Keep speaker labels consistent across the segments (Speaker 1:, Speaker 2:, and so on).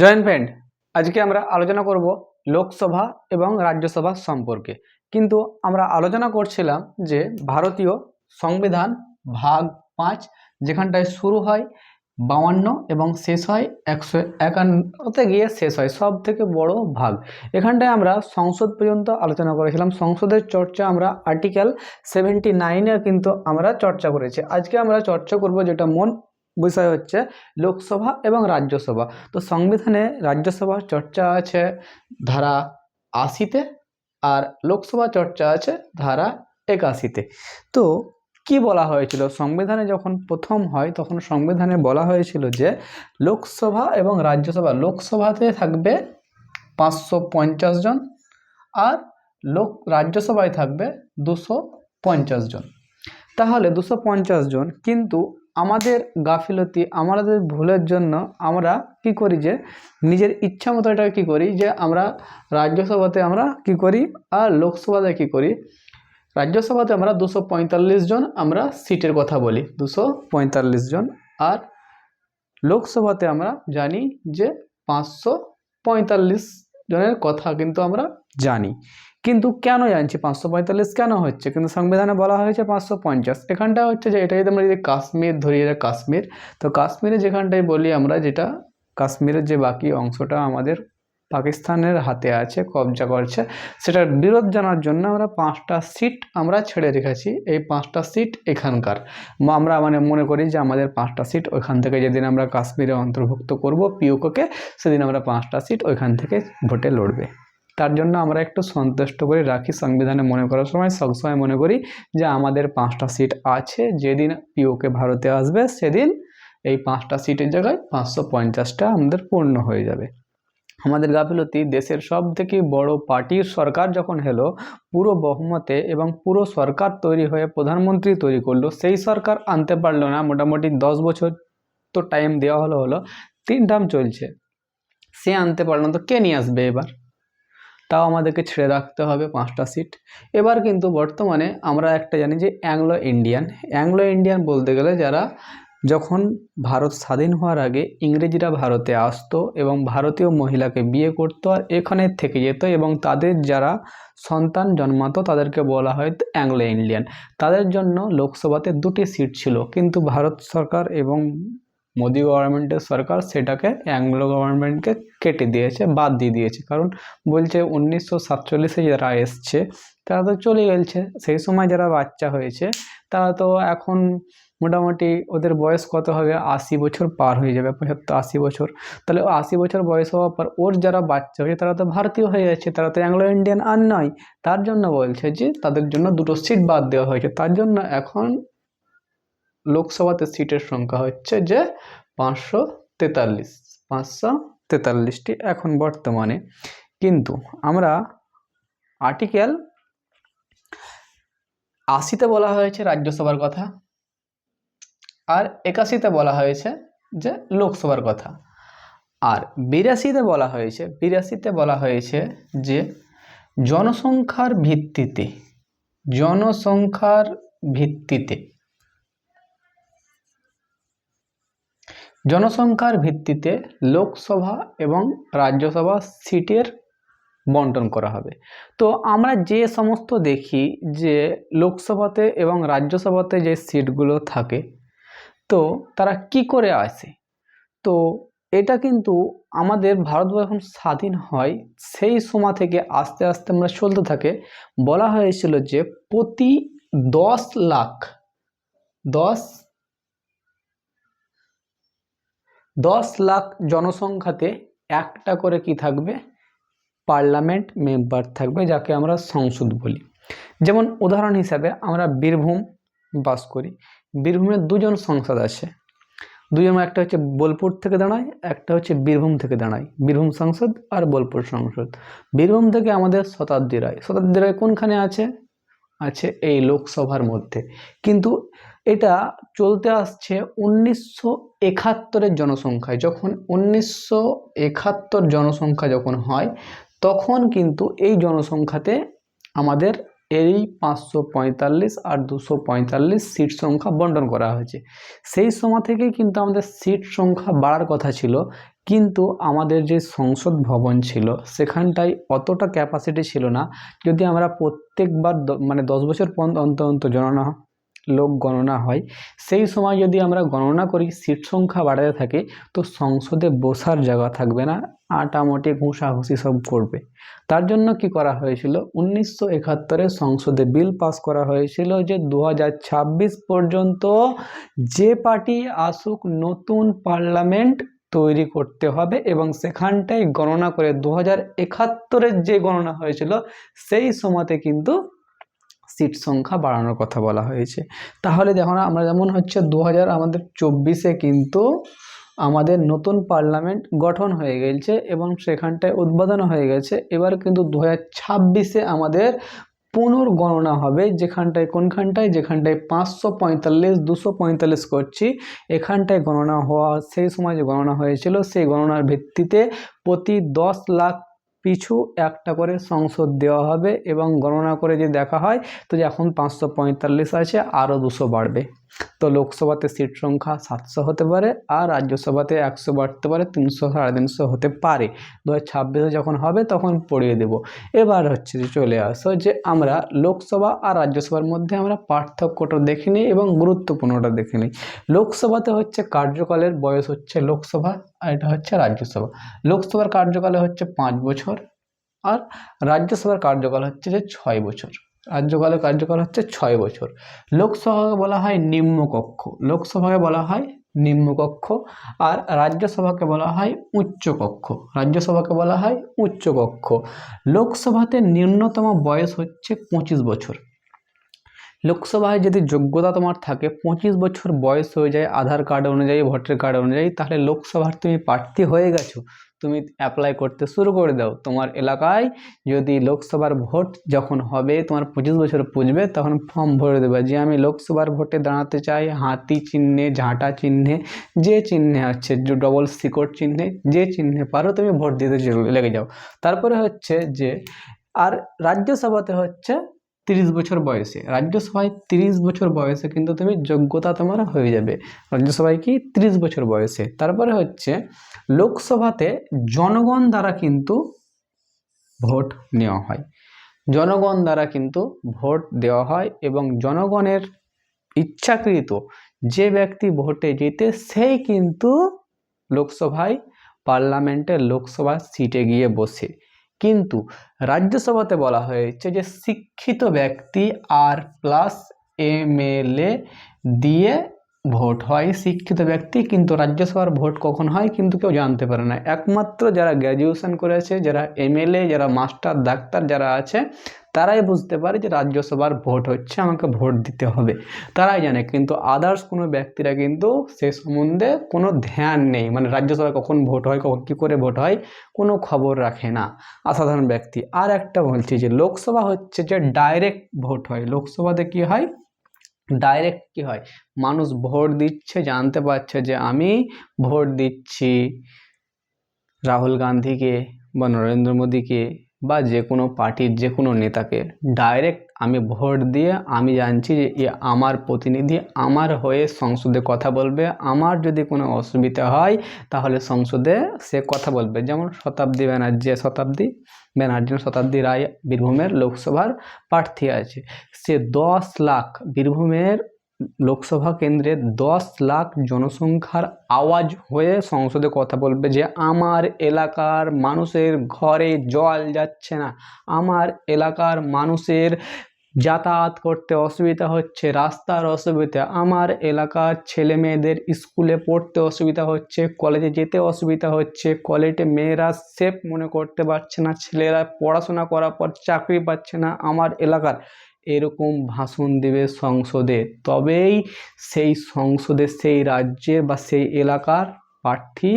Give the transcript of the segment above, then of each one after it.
Speaker 1: Joint friend, আজকে আমরা আলোচনা করব লোকসভা এবং রাজ্যসভা সম্পর্কে। কিন্তু আমরা আলোচনা করছিলাম যে ভারতীয় সংবিধান ভাগ পাঁচ যেখানটায় শুরু হয় বাউান্ন এবং শেষ হয় একশো একান্নতে গিয়ে শেষ হয় সব থেকে বড় ভাগ। এখানটায় আমরা সংসদ পর্যন্ত আলোচনা করেছিলাম। সংসদের চর্চা আমরা আর্টিকেল সেভেন্টি নাইনে কিন্তু আমরা চর্চা করেছি। আজকে আমরা চর্চা করব যেটা মন বিষয় হচ্ছে লোকসভা এবং রাজ্যসভা। তো সংবিধানে রাজ্যসভার চর্চা আছে ধারা আশিতে আর লোকসভা চর্চা আছে ধারা একাশিতে। তো কি বলা হয়েছিল? সংবিধানে যখন প্রথম হয় তখন সংবিধানে বলা হয়েছিল যে লোকসভা এবং রাজ্যসভা, লোকসভাতে থাকবে পাঁচশো পঞ্চাশ জন আর লোক, রাজ্যসভায় থাকবে দুশো পঞ্চাশ জন। তাহলে দুশো পঞ্চাশ জন কিন্তু আমাদের গাফিলতি, আমাদের ভুলের জন্য আমরা কি করি যে, নিজের ইচ্ছা মতো এটা কী করি যে, আমরা রাজ্যসভাতে আমরা কি করি আর লোকসভাতে কি করি? রাজ্যসভাতে আমরা দুশো পঁয়তাল্লিশ জন আমরা সিটের কথা বলি। দুশো পঁয়তাল্লিশ জন। আর লোকসভাতে আমরা জানি যে, পাঁচশো পঁয়তাল্লিশ জনের কথা কিন্তু আমরা জানি। কিন্তু কেন জানছি? পাঁচশো পঁয়তাল্লিশ কেন হচ্ছে? কিন্তু সংবিধানে বলা হয়েছে পাঁচশো পঞ্চাশ। এখানটা হচ্ছে যে এটা যদি আমরা যদি কাশ্মীর ধরি, এটা কাশ্মীর। তো কাশ্মীরে যেখানটায় বলি আমরা, যেটা কাশ্মীরের যে বাকি অংশটা আমাদের পাকিস্তানের হাতে আছে, কবজা করছে। সেটার বিরোধ জানার জন্য আমরা পাঁচটা সিট আমরা ছেড়ে রেখেছি। এই পাঁচটা সিট এখানকার। আমরা মানে মনে করি যে আমাদের পাঁচটা সিট ওইখান থেকে যেদিন আমরা কাশ্মীরে অন্তর্ভুক্ত করব পিওকোকে সেদিন আমরা পাঁচটা সিট ওইখান থেকে ভোটে লড়বে। তার জন্য আমরা একটু সন্তুষ্ট করে রাখি সংবিধানে মনে করার সময়। সবসময় মনে করি যে আমাদের পাঁচটা সিট আছে। যেদিন পিওকে ভারতে আসবে, সেদিন এই পাঁচটা সিটের জায়গায় পাঁচশো পঞ্চাশটা আমাদের পূর্ণ হয়ে যাবে। আমাদের গাফিলতি দেশের সব থেকে বড় পার্টির সরকার যখন হলো, পুরো বহুমতে এবং পুরো সরকার তৈরি হয়ে প্রধানমন্ত্রী তৈরি করল, সেই সরকার আনতে পারল না। মোটামুটি দশ বছর তো টাইম দেওয়া হলো হলো তিন টার্ম চলছে। সে আনতে পারল তো কে নিয়ে আসবে এবার? তাও আমাদেরকে ছেড়ে রাখতে হবে পাঁচটা সিট এবার কিন্তু বর্তমানে আমরা একটা জানি যে অ্যাংলো ইন্ডিয়ান অ্যাংলো ইন্ডিয়ান বলতে গেলে যারা যখন ভারত স্বাধীন হওয়ার আগে ইংরেজরা ভারতে আসতো এবং ভারতীয় মহিলাকে বিয়ে করতো আর এখানে থেকে যেত এবং তাদের যারা সন্তান জন্মাতো তাদেরকে বলা হয় অ্যাংলো ইন্ডিয়ান। তাদের জন্য লোকসভাতে দুটি সিট ছিল, কিন্তু ভারত সরকার এবং মোদি গভর্নমেন্টের সরকার সেটাকে অ্যাংলো গভর্নমেন্টকে কেটে দিয়েছে, বাদ দিয়ে দিয়েছে। কারণ বলছে উনিশশো সাতচল্লিশে যারা এসছে, তারা তো চলে গেছে। সেই সময় যারা বাচ্চা হয়েছে, তারা তো এখন মোটামুটি ওদের বয়স কত হবে? আশি বছর পার হয়ে যাবে, পঁচাত্তর, আশি বছর। তাহলে আশি বছর বয়স হওয়ার পর ওর যারা বাচ্চা হয়েছে, তারা তো ভারতীয় হয়ে যাচ্ছে, তারা তো অ্যাংলো ইন্ডিয়ান আর নয়। তার জন্য বলছে যে তাদের জন্য দুটো সিট বাদ দেওয়া হয়েছে। তার জন্য এখন লোকসভাতে সিটের সংখ্যা হচ্ছে যে পাঁচশো তেতাল্লিশ। পাঁচশো তেতাল্লিশটি এখন বর্তমানে। কিন্তু আমরা আর্টিকেল আশিতে বলা হয়েছে রাজ্যসভার কথা। আর একাশিতে বলা হয়েছে যে লোকসভার কথা। আর বিরাশিতে বলা হয়েছে, বিরাশিতে বলা হয়েছে যে জনসংখ্যার ভিত্তিতে জনসংখ্যার ভিত্তিতে জনসংখ্যার ভিত্তিতে লোকসভা এবং রাজ্যসভা সিটের বন্টন করা হবে। তো আমরা যে সমস্ত দেখি যে লোকসভাতে এবং রাজ্যসভাতে যে সিটগুলো থাকে তো তারা কি করে আসে তো এটা কিন্তু আমাদের ভারতবর্ষ যখন স্বাধীন হয়, সেই সময় থেকে আস্তে আস্তে আমরা চলতে থাকে। বলা হয়েছিল যে প্রতি দশ লাখ, দশ দশ লাখ জনসংখ্যাতে একটা করে কি থাকবে? পার্লামেন্ট মেম্বার থাকবে, যাকে আমরা সংসদ বলি। যেমন উদাহরণ হিসাবে আমরা বীরভূম বাস করি। বীরভূমের দুজন সংসদ আছে। দুজন একটা হচ্ছে বোলপুর থেকে দাঁড়ায়, একটা হচ্ছে বীরভূম থেকে দাঁড়ায়। বীরভূম সংসদ আর বোলপুর সংসদ। বীরভূম থেকে আমাদের শতাব্দী রায়। শতাব্দী রায় কোনখানে আছে? আছে এই লোকসভার মধ্যে। কিন্তু এটা চলতে আসছে উনিশশো একাত্তরের জনসংখ্যায়। যখন উনিশশো একাত্তর জনসংখ্যা যখন হয়, তখন কিন্তু এই জনসংখ্যাতে আমাদের এই পাঁচশো পঁয়তাল্লিশ আর দুশো পঁয়তাল্লিশ সিট সংখ্যা বন্টন করা হয়েছে। সেই সময় থেকে কিন্তু আমাদের সিট সংখ্যা বাড়ার কথা ছিল, কিন্তু আমাদের যে সংসদ ভবন ছিল, সেখানটায় অতটা ক্যাপাসিটি ছিল না। যদি আমরা প্রত্যেকবার মানে দশ বছর পর অন্ত অন্ত গণনা লোক গণনা হয়, সেই সময় যদি আমরা গণনা করি, সিট সংখ্যা বাড়াতে থাকি, তো সংসদে বসার জায়গা থাকবে না, আটামোটি ঘুষাঘুষি সব করবে। তার জন্য কি করা হয়েছিল? উনিশশো একাত্তরে সংসদে বিল পাস করা হয়েছিল যে দু হাজার ছাব্বিশ পর্যন্ত যে পার্টি আসুক, নতুন পার্লামেন্ট তৈরি করতে হবে এবং সেখানটায় গণনা করে দু হাজার একাত্তরের যে গণনা হয়েছিল, সেই সময়তে কিন্তু সিট সংখ্যা বাড়ানোর কথা বলা হয়েছে। তাহলে দেখো না, আমরা যেমন হচ্ছে দু হাজার আমাদের চব্বিশে কিন্তু আমাদের নতুন পার্লামেন্ট গঠন হয়ে গেছে এবং সেখানটায় উদ্বোধন হয়ে গেছে। এবার কিন্তু দু ছাব্বিশে আমাদের পুনর্গণনা হবে যেখানটায়, কোনখানটায়? যেখানটায় পাঁচশো পঁয়তাল্লিশ, দুশো পঁয়তাল্লিশ করছি। এখানটায় গণনা হওয়া, সেই সময় যে গণনা হয়েছিল, সেই গণনার ভিত্তিতে প্রতি দশ লাখ পিছু একটা করে সংসদ দেওয়া হবে এবং গণনা করে যে দেখা হয়, তো যে এখন পাঁচশো পঁয়তাল্লিশ আছে, আরও দুশো বাড়বে। তো লোকসভাতে সিট সংখ্যা সাতশো হতে পারে আর রাজ্যসভাতে একশো বাড়তে পারে, তিনশো, সাড়ে তিনশো হতে পারে। দু হাজার ছাব্বিশে যখন হবে তখন পড়িয়ে দেব। এবার হচ্ছে যে চলে আসো যে আমরা লোকসভা আর রাজ্যসভার মধ্যে আমরা পার্থক্যটা দেখে নিই এবং গুরুত্বপূর্ণটা দেখে নিই। লোকসভাতে হচ্ছে কার্যকালের বয়স হচ্ছে লোকসভা আর এটা হচ্ছে রাজ্যসভা। লোকসভার কার্যকালে হচ্ছে পাঁচ বছর আর রাজ্যসভার কার্যকাল হচ্ছে যে ছয় বছর। রাজ্যকালের কার্যকাল হচ্ছে ছয় বছর। লোকসভাকে বলা হয় নিম্নকক্ষ। লোকসভাকে বলা হয় নিম্নকক্ষ আর রাজ্যসভাকে বলা হয় উচ্চকক্ষ। রাজ্যসভাকে বলা হয় উচ্চকক্ষ। লোকসভাতে নিম্নতম বয়স হচ্ছে পঁচিশ বছর। লোকসভায় যদি যোগ্যতা তোমার থাকে, পঁচিশ বছর বয়স হয়ে যায়, আধার কার্ড অনুযায়ী, ভোটার কার্ড অনুযায়ী, তাহলে লোকসভার তুমি প্রার্থী হয়ে গেছো। তুমি অ্যাপ্লাই করতে শুরু করে দাও। তোমার এলাকায় যদি লোকসভার ভোট যখন হবে, তোমার পঁচিশ বছর পুজবে, তখন ফর্ম ভরে দেবে যে আমি লোকসভার ভোটে দাঁড়াতে চাই। হাতি চিহ্নে, ঝাঁটা চিহ্নে, যে চিহ্নে আছে ডবল শিকড় চিহ্নে, যে চিহ্নে পারো তুমি ভোট দিতে লেগে যাও। তারপরে হচ্ছে যে, আর রাজ্যসভাতে হচ্ছে তিরিশ বছর বয়সে। রাজ্যসভায় তিরিশ বছর বয়সে কিন্তু তুমি যোগ্যতা তোমার হয়ে যাবে। রাজ্যসভায় কি? তিরিশ বছর বয়সে। তারপরে হচ্ছে, লোকসভাতে জনগণ দ্বারা কিন্তু ভোট নেওয়া হয়। জনগণ দ্বারা কিন্তু ভোট দেওয়া হয় এবং জনগণের ইচ্ছাকৃত যে ব্যক্তি ভোটে জিতে সেই কিন্তু লোকসভায় পার্লামেন্টে লোকসভার সিটে গিয়ে বসে। কিন্তু রাজ্যসভাতে বলা হয়েছে যে শিক্ষিত ব্যক্তি আর প্লাস এমএলএ দিয়ে ভোট হয়। শিক্ষিত ব্যক্তি কিন্তু রাজ্যসভার ভোট কখন হয় কিন্তু কেউ জানতে পারে না। একমাত্র যারা গ্র্যাজুয়েশন করেছে, যারা এমএলএ যারা মাস্টার ডাক্তার যারা আছে তারাই বুঝতে পারে যে রাজ্যসভার ভোট হচ্ছে, আমাকে ভোট দিতে হবে। তারাই জানে, কিন্তু আদার্স কোনো ব্যক্তিরা কিন্তু সে সম্বন্ধে কোনো ধ্যান নেই। মানে রাজ্যসভায় কখন ভোট হয়, কখন কী করে ভোট হয়, কোনো খবর রাখে না। অসাধারণ ব্যক্তি। আর একটা বলছি যে, লোকসভা হচ্ছে যে ডাইরেক্ট ভোট হয়। লোকসভাতে কি হয়? ডাইরেক্ট কি হয়? মানুষ ভোট দিচ্ছে, জানতে পারছে যে আমি ভোট দিচ্ছি। রাহুল গান্ধীকে বা নরেন্দ্র মোদীকে। বা যে কোনো পার্টির যে কোনো নেতাকে ডাইরেক্ট আমি ভোট দিয়ে আমি জানছি যে এ আমার প্রতিনিধি আমার হয়ে সংসদে কথা বলবে, আমার যদি কোনো অসুবিধা হয় তাহলে সংসদে সে কথা বলবে। যেমন শতাব্দী ব্যানার্জি শতাব্দী ব্যানার্জি, শতাব্দী রায় বীরভূমের লোকসভার প্রার্থী আছে। সে দশ লাখ বীরভূমের লোকসভা কেন্দ্রে দশ লাখ জনসংখ্যার আওয়াজ হয়ে সংসদে কথা বলবে যে, আমার এলাকার মানুষের ঘরে জল যাচ্ছে না। আমার এলাকার মানুষের যাতায়াত করতে অসুবিধা হচ্ছে, রাস্তার অসুবিধা। আমার এলাকার ছেলে মেয়েদের স্কুলে পড়তে অসুবিধা হচ্ছে, কলেজে যেতে অসুবিধা হচ্ছে। কলেজে মেয়েরা সেফ মনে করতে পারছে না, ছেলেরা পড়াশোনা করার পর চাকরি পাচ্ছে না আমার এলাকার। এরকম ভাষণ দেবে সংসদে। তবেই সেই সংসদে সেই রাজ্যের বা সেই এলাকার প্রার্থী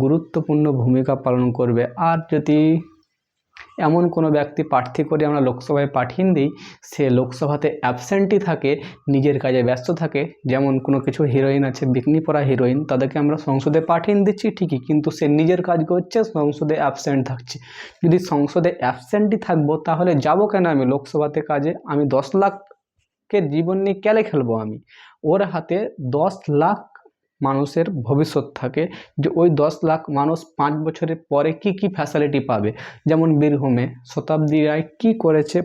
Speaker 1: গুরুত্বপূর্ণ ভূমিকা পালন করবে। আর যদি এমন কোনো ব্যক্তি প্রার্থী করে আমরা লোকসভায় পাঠিয়ে দিই, সে লোকসভাতে অ্যাবসেন্টই থাকে, নিজের কাজে ব্যস্ত থাকে, যেমন কোনো কিছু হিরোইন আছে বিকনি পরা হিরোইন তাদেরকে আমরা সংসদে পাঠিয়ে দিচ্ছি ঠিকই, কিন্তু সে নিজের কাজ করছে, সংসদে অ্যাবসেন্ট থাকছে। যদি সংসদে অ্যাবসেন্টই থাকব, তাহলে যাব কেন আমি? লোকসভাতে কাজে আমি দশ লাখকে জীবন নিয়ে কেলে খেলব আমি? ওর হাতে দশ লাখ মানুষের ভবিষ্যৎ থাকে যে ওই দশ লাখ মানুষ পাঁচ বছরের পরে কি কি ফ্যাসিলিটি পাবে? যেমন বীরভূমে শতাব্দী রায় কী করেছে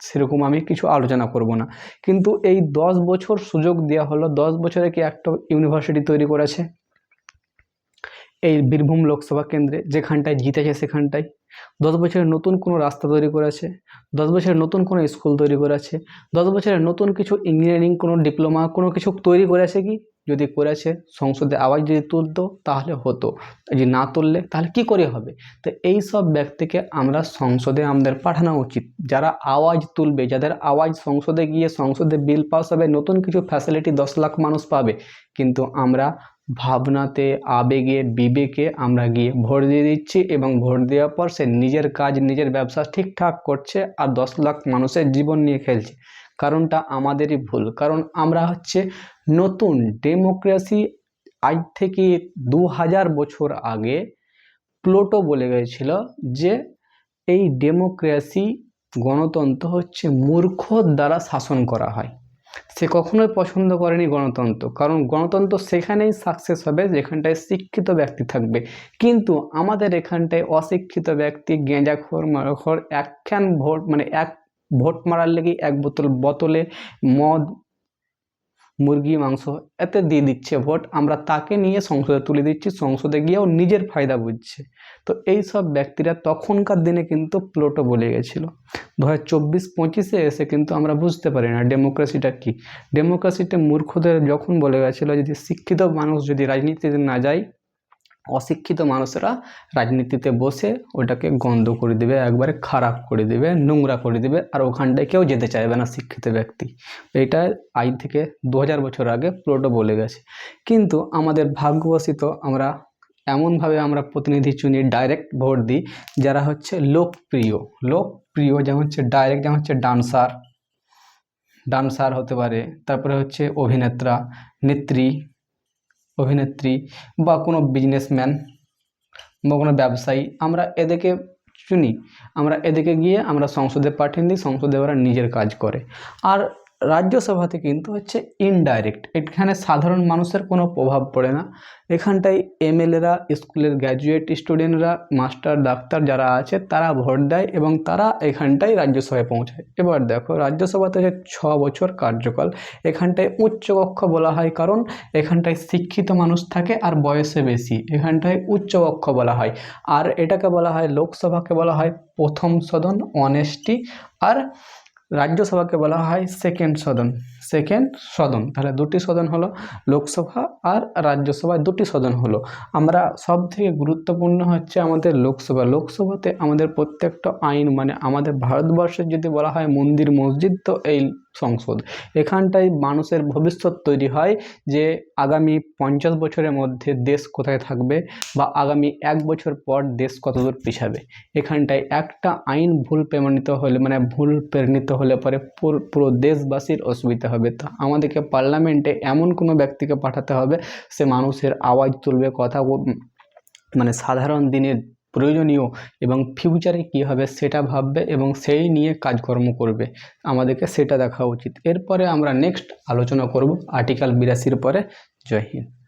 Speaker 1: সেরকম আমি কিছু আলোচনা করব না। কিন্তু এই দশ বছর সুযোগ দেওয়া হলো, দশ বছরে কি একটা ইউনিভার্সিটি তৈরি করেছে? এই বীরভূম লোকসভা কেন্দ্রে যেখানটায় জিতেছে সেখানটায়। দশ বছরের নতুন কোনো রাস্তা তৈরি করেছে। দশ বছরের নতুন কোনো স্কুল তৈরি করেছে। দশ বছরের নতুন কিছু ইঞ্জিনিয়ারিং কোনো ডিপ্লোমা কোনো কিছু তৈরি করেছে কি? যদি করেছে, সংসদে আওয়াজ যদি তুলতো, তাহলে হতো। যদি না তুললে, তাহলে কি করে হবে? তো এই সব ব্যক্তিকে আমরা সংসদে আমাদের পাঠানো উচিত। যারা আওয়াজ তুলবে, যাদের আওয়াজ সংসদে গিয়ে সংসদে বিল পাস হবে, নতুন কিছু ফ্যাসিলিটি দশ লাখ মানুষ পাবে। কিন্তু আমরা ভাবনাতে, আবেগে, বিবেকে আমরা গিয়ে ভোট দিয়ে দিচ্ছি এবং ভোট দেওয়ার পর সে নিজের কাজ, নিজের ব্যবসা ঠিকঠাক করছে আর দশ লাখ মানুষের জীবন নিয়ে খেলছে। কারণটা আমাদেরই ভুল। কারণ আমরা হচ্ছে নতুন ডেমোক্রেসি আজ থেকে দু হাজার বছর আগে প্লোটো বলে গেছিল যে এই ডেমোক্রেসি গণতন্ত্র হচ্ছে মূর্খ দ্বারা শাসন করা হয়। সে কখনোই পছন্দ করেনি গণতন্ত্র, কারণ গণতন্ত্র সেখানেই সাকসেস হবে যেখানটায় শিক্ষিত ব্যক্তি থাকবে। কিন্তু আমাদের এখানটায় অশিক্ষিত ব্যক্তি গেঁজাখোর মারখোর একখান ভোট মানে এক ভোট মারার লেগে এক বোতল বোতলে মদ মুরগি, মাংস এতে দিয়ে দিচ্ছে ভোট। আমরা তাকে নিয়ে সংসদে তুলে দিচ্ছি, সংসদে গিয়েও নিজের ফায়দা বুঝছে। তো এই সব ব্যক্তিরা তখনকার দিনে কিন্তু প্লোটো বলে গেছিল। দু হাজার চব্বিশ পঁচিশে এসে কিন্তু আমরা বুঝতে পারি না ডেমোক্রেসিটা কী। ডেমোক্রেসিটা মূর্খদের যখন বলে গেছিল যদি শিক্ষিত মানুষ যদি রাজনীতিতে না যায় অশিক্ষিত মানুষরা রাজনীতিতে বসে ওটাকে গন্ধ করে দেবে, একবারে খারাপ করে দেবে, নোংরা করে দেবে আর ওখানটায় কেউ যেতে চাইবে না শিক্ষিত ব্যক্তি। এটা আজ থেকে দু হাজার বছর আগে প্লোটো বলে গেছে। কিন্তু আমাদের ভাগ্যবশিত আমরা এমনভাবে আমরা প্রতিনিধি চুনি ডাইরেক্ট ভোট দিই, যারা হচ্ছে লোকপ্রিয়। লোকপ্রিয় যেমন হচ্ছে ডাইরেক্ট যেমন হচ্ছে ডান্সার ডান্সার হতে পারে, তারপরে হচ্ছে অভিনেত্রা, নেত্রী অভিনেত্রী বা কোনো বিজনেসম্যান বা কোনো ব্যবসায়ী, আমরা এদেরকে চুনি। আমরা এদিকে গিয়ে আমরা সংসদে পাঠিয়ে দিই, সংসদে ওরা নিজের কাজ করে। আর রাজ্যসভাতে কিন্তু হচ্ছে ইনডাইরেক্ট এখানে সাধারণ মানুষের কোনো প্রভাব পড়ে না। এখানটায় এমএলএরা, স্কুলের গ্র্যাজুয়েট স্টুডেন্টরা মাস্টার ডাক্তার যারা আছে, তারা ভোট দেয় এবং তারা এখানটায় রাজ্যসভায় পৌঁছায়। এবার দেখো, রাজ্যসভাতে হচ্ছে ছ বছর কার্যকাল, এখানটায় উচ্চকক্ষ বলা হয় কারণ এখানটায় শিক্ষিত মানুষ থাকে আর বয়সে বেশি, এখানটায় উচ্চকক্ষ বলা হয়। আর এটাকে বলা হয়, লোকসভাকে বলা হয় প্রথম সদন অনেস্টি আর রাজ্যসভাকে বলা হয় সেকেন্ড সদন সেকেন্ড সদন। তাহলে দুটি সদন হলো লোকসভা আর রাজ্যসভায় দুটি সদন হলো। আমরা সব থেকে গুরুত্বপূর্ণ হচ্ছে আমাদের লোকসভা। লোকসভাতে আমাদের প্রত্যেকটা আইন মানে আমাদের ভারতবর্ষের যদি বলা হয় মন্দির, মসজিদ তো এই সংসদ। এখানটায় মানুষের ভবিষ্যৎ তৈরি হয় যে আগামী পঞ্চাশ বছরের মধ্যে দেশ কোথায় থাকবে বা আগামী এক বছর পর দেশ কতদূর পিছাবে। এখানটায় একটা আইন ভুল প্রমাণিত হলে মানে ভুল প্রেরণিত হলে পুরো পুরো দেশবাসীর অসুবিধা হবে। তো আমাদেরকে পার্লামেন্টে এমন কোনো ব্যক্তিকে পাঠাতে হবে, সে মানুষের আওয়াজ তুলবে, কথা মানে সাধারণ দিনের প্রয়োজনীয় এবং ফিউচারে কী হবে সেটা ভাববে এবং সেই নিয়ে কাজকর্ম করবে। আমাদেরকে সেটা দেখা উচিত। এরপরে আমরা নেক্সট আলোচনা করব আর্টিকেল বিরাশির পরে। জয় হিন্দ।